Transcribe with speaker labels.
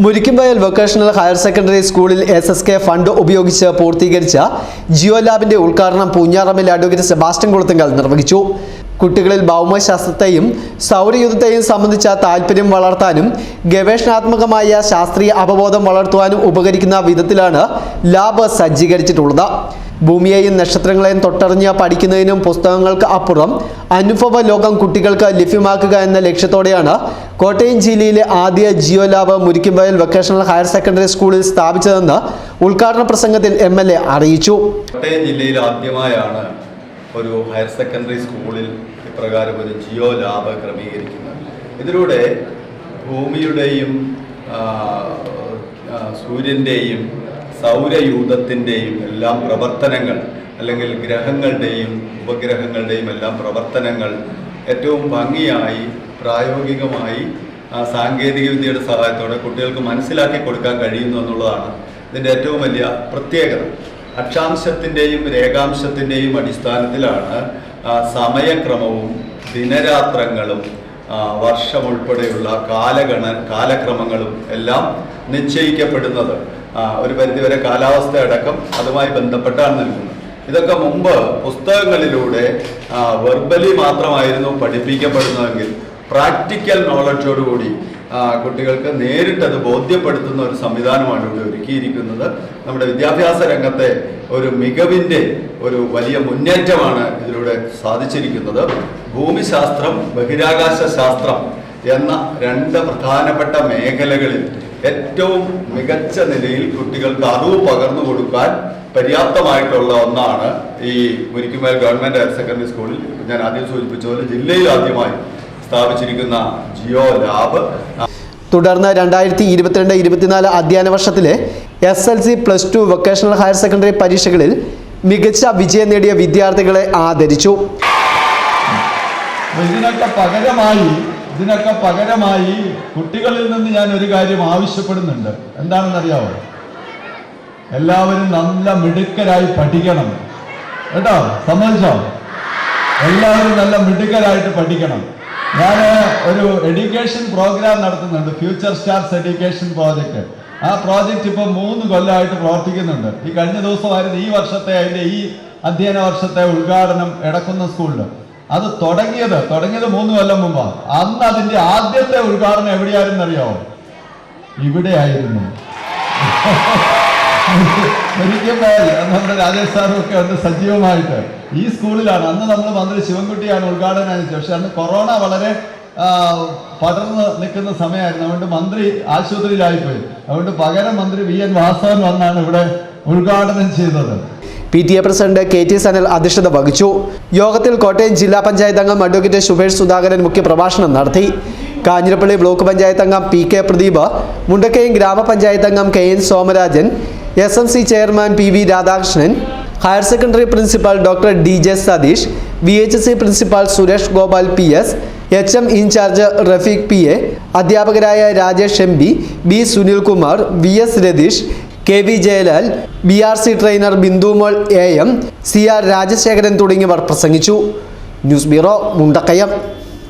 Speaker 1: Murikkumvayal vocational higher secondary സ്കൂളിൽ S S K fund ഉപയോഗിച്ച് പൂർത്തീകരിച്ച ജിയോ ലാബിന്റെ ഉദ്ഘാടനം പൂഞ്ഞാറമ്മിൽ അഡ്വക്കേറ്റ് സെബാസ്റ്റ്യൻ കുളത്തുങ്കൽ നിർവഹിച്ചു. കുട്ടികളിൽ ഭൗമശാസ്ത്രത്തെയും സൗരയുദ്ധത്തെയും സംബന്ധിച്ച താല്പര്യം വളർത്താനും ഗവേഷണാത്മകമായ ശാസ്ത്രീയ അവബോധം വളർത്തുവാനും ഉപകരിക്കുന്ന വിധത്തിലാണ് ലാബ് സജ്ജീകരിച്ചിട്ടുള്ളത്. ഭൂമിയെയും നക്ഷത്രങ്ങളെയും തൊട്ടറിഞ്ഞ് പഠിക്കുന്നതിനും പുസ്തകങ്ങൾക്ക് അപ്പുറം അനുഭവ ലോകം കുട്ടികൾക്ക് ലഭ്യമാക്കുക എന്ന ലക്ഷ്യത്തോടെയാണ് കോട്ടയം ജില്ലയിലെ ആദ്യ geo lab Murikkumvayal vocational higher secondary സ്കൂളിൽ സ്ഥാപിച്ചതെന്ന് ഉദ്ഘാടന പ്രസംഗത്തിൽ എം എൽ എ അറിയിച്ചു.
Speaker 2: കോട്ടയം ജില്ലയിൽ ആദ്യമായാണ് ഒരു ഹയർ സെക്കൻഡറി സ്കൂളിൽ ഇപ്രകാരം ഒരു ജിയോ ലാബ് ക്രമീകരിക്കുന്നത്. ഇതിലൂടെ ഭൂമിയുടെയും സൂര്യന്റെയും സൗരയൂഥത്തിന്റെയും എല്ലാം പ്രവർത്തനങ്ങൾ അല്ലെങ്കിൽ ഗ്രഹങ്ങളുടെയും ഉപഗ്രഹങ്ങളുടെയും എല്ലാം പ്രവർത്തനങ്ങൾ ഏറ്റവും ഭംഗിയായി പ്രായോഗികമായി സാങ്കേതിക വിദ്യയുടെ സഹായത്തോടെ കുട്ടികൾക്ക് മനസ്സിലാക്കി കൊടുക്കാൻ കഴിയുന്നു എന്നുള്ളതാണ് ഇതിന്റെ ഏറ്റവും വലിയ പ്രത്യേകത. അക്ഷാംശത്തിന്റെയും രേഖാംശത്തിന്റെയും അടിസ്ഥാനത്തിലാണ് സമയക്രമവും ദിനരാത്രങ്ങളും വർഷം ഉൾപ്പെടെയുള്ള കാലഗണ കാലക്രമങ്ങളും എല്ലാം നിശ്ചയിക്കപ്പെടുന്നത്. ഒരു പരിധിവരെ കാലാവസ്ഥ അടക്കം അതുമായി ബന്ധപ്പെട്ടാണ് നിൽക്കുന്നത് ഇതൊക്കെ മുമ്പ് പുസ്തകങ്ങളിലൂടെ വെർബലി മാത്രമായിരുന്നു പഠിപ്പിക്കപ്പെടുന്നതെങ്കിൽ പ്രാക്ടിക്കൽ നോളജോടുകൂടി കുട്ടികൾക്ക് നേരിട്ട് അത് ബോധ്യപ്പെടുത്തുന്ന ഒരു സംവിധാനമാണ് ഇവിടെ ഒരുക്കിയിരിക്കുന്നത്. നമ്മുടെ വിദ്യാഭ്യാസ രംഗത്തെ ഒരു മികവിന്റെ ഒരു വലിയ മുന്നേറ്റമാണ് ഇതിലൂടെ സാധിച്ചിരിക്കുന്നത്. ഭൂമിശാസ്ത്രം ബഹിരാകാശ ശാസ്ത്രം എന്ന രണ്ട് പ്രധാനപ്പെട്ട മേഖലകളിൽ ഏറ്റവും മികച്ച നിലയിൽ കുട്ടികൾക്ക് അറിവ് പകർന്നു കൊടുക്കാൻ പര്യാപ്തമായിട്ടുള്ള ഒന്നാണ് ഈ മുരിക്കുമേൽ ഗവൺമെന്റ് ഹയർ സെക്കൻഡറി സ്കൂളിൽ ഞാൻ ആദ്യം സൂചിപ്പിച്ച പോലെ ജില്ലയിൽ ആദ്യമായി സ്ഥാപിച്ചിരിക്കുന്ന ജിയോ ലാബ്.
Speaker 1: തുടർന്ന് രണ്ടായിരത്തി ഇരുപത്തിരണ്ട് ഇരുപത്തിനാല് അധ്യയന വർഷത്തിലെ S L C plus two vocational higher secondary പരീക്ഷകളിൽ മികച്ച വിജയം നേടിയ വിദ്യാർത്ഥികളെ ആദരിച്ചു.
Speaker 3: ഇതിനൊക്കെ പകരമായി ഇതിനൊക്കെ പകരമായി കുട്ടികളിൽ നിന്ന് ഞാൻ ഒരു കാര്യം ആവശ്യപ്പെടുന്നുണ്ട്. എന്താണെന്നറിയാവോ? എല്ലാവരും നല്ല മിടുക്കരായി പഠിക്കണം. കേട്ടോ? സമ്മതിച്ചോ? എല്ലാവരും നല്ല മിടുക്കരായിട്ട് പഠിക്കണം. ഞാൻ ഒരു എഡ്യൂക്കേഷൻ പ്രോഗ്രാം നടത്തുന്നുണ്ട്. ഫ്യൂച്ചർ സ്റ്റാർസ് എഡ്യൂക്കേഷൻ പ്രോജക്റ്റ് ആ പ്രോജക്റ്റ് ഇപ്പോൾ മൂന്ന് കൊല്ലമായിട്ട് പ്രവർത്തിക്കുന്നുണ്ട്. ഈ കഴിഞ്ഞ ദിവസമായിരുന്നു ഈ വർഷത്തെ അതിന്റെ ഈ അധ്യയന വർഷത്തെ ഉദ്ഘാടനം എടക്കുന്ന സ്കൂളിൽ അത് തുടങ്ങിയത് തുടങ്ങിയത് മൂന്ന് കൊല്ലം മുമ്പ്. അന്ന് അതിന്റെ ആദ്യത്തെ ഉദ്ഘാടനം എവിടെയായിരുന്നു അറിയോ ഇവിടെ ആയിരുന്നു നമ്മുടെ രാജേഷ് സാറും ഒക്കെ ഉണ്ട് സജീവമായിട്ട് ഈ സ്കൂളിലാണ്. അന്ന് നമ്മൾ മന്ത്രി ശിവൻകുട്ടിയാണ് ഉദ്ഘാടനം ചെയ്തത്. പക്ഷെ അന്ന് കൊറോണ വളരെ പടർന്ന് നിൽക്കുന്ന സമയമായിരുന്നു. അതുകൊണ്ട് മന്ത്രി ആശുപത്രിയിലായിപ്പോയി. അതുകൊണ്ട് പകരം മന്ത്രി വി എൻ വാസവൻ വന്നാണ് ഇവിടെ ഉദ്ഘാടനം ചെയ്തത്.
Speaker 1: P T A president K T Sanal അധ്യക്ഷത വഹിച്ചു. യോഗത്തിൽ കോട്ടയം ജില്ലാ പഞ്ചായത്ത് അംഗം അഡ്വക്കേറ്റ് സുഭേഷ് സുധാകരൻ മുഖ്യപ്രഭാഷണം നടത്തി. കാഞ്ഞിരപ്പള്ളി ബ്ലോക്ക് പഞ്ചായത്ത് അംഗം പി കെ പ്രദീപ് മുണ്ടക്കയം ഗ്രാമപഞ്ചായത്ത് അംഗം K N Somarajan S M C chairman P V Radhakrishnan higher secondary principal doctor D J Satheesh V H S C principal Suresh Gopal P S H M in charge Rafeeq P A അധ്യാപകരായ Rajesh M B B Sunilkumar V S Ratheesh K V Jayalal B R C trainer Bindumol A M C R Rajasekharan തുടങ്ങിയവർ പ്രസംഗിച്ചു. News bureau Mundakkayam.